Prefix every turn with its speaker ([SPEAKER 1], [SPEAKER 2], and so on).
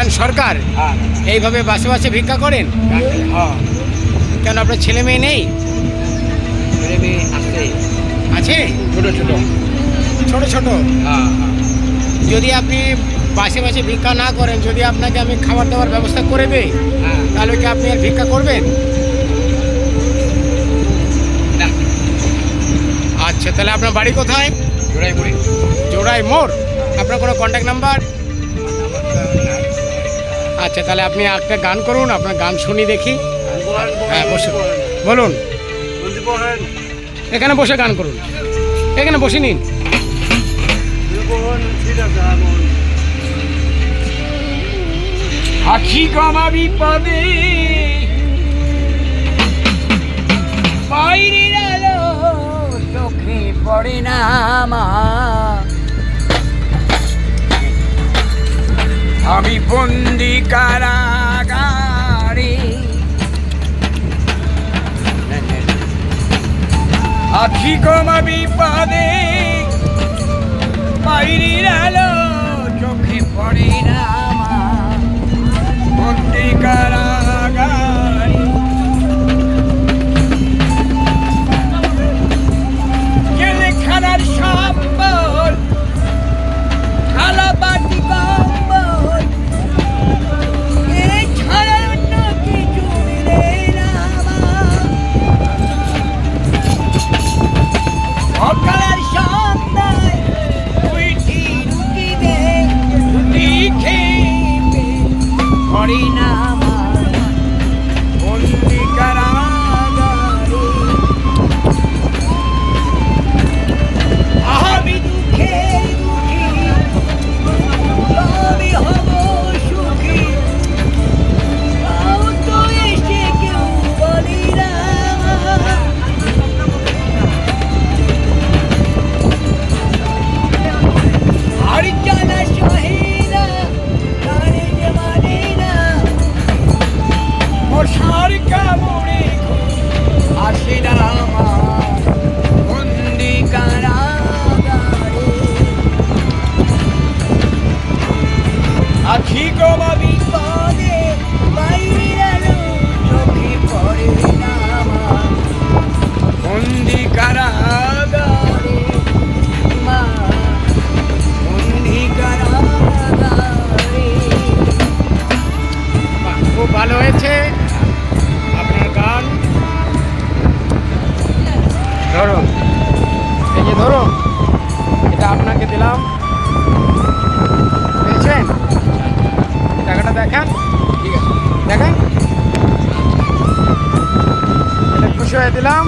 [SPEAKER 1] নারায়ণ সরকার?
[SPEAKER 2] হ্যাঁ।
[SPEAKER 1] এইভাবে বাসে বাসে ভিক্ষা করেন?
[SPEAKER 2] হ্যাঁ।
[SPEAKER 1] কেন আপনার ছেলে মেয়ে নেই?
[SPEAKER 2] ছেলে মেয়ে আছে।
[SPEAKER 1] আছে?
[SPEAKER 2] ছোট ছোট।
[SPEAKER 1] ছোট ছোট?
[SPEAKER 2] হ্যাঁ
[SPEAKER 1] যদি আপনি বাসে বাসে ভিক্ষা না করেন যদি আপনাকে আমি খাবার দাবার ব্যবস্থা করে দেই তাহলে কি আপনি আর ভিক্ষা করবেন? আচ্ছা তাহলে আপনার বাড়ি কোথায়?
[SPEAKER 2] জোড়াই
[SPEAKER 1] মোড় আপনার কোনো কন্ট্যাক্ট নাম্বার আচ্ছা তাহলে আপনি একটা গান করুন, আপনার গান শুনি দেখি। হ্যাঁ বসুন। বলুন। এখানে বসে গান করুন। এখানে বসে নিন।
[SPEAKER 2] আখি কমা বিপদে বাইরের আলো চোখে পড়ে না আমার। আমি বন্দি কারাগারে। আখি কমা বিপদে
[SPEAKER 1] ভালো হয়েছে আপনার গান। ধরুন এই যে ধরুন এটা আপনাকে দিলাম। পেয়েছেন? টাকাটা দেখান।
[SPEAKER 2] ঠিক
[SPEAKER 1] খুশি হয়ে দিলাম।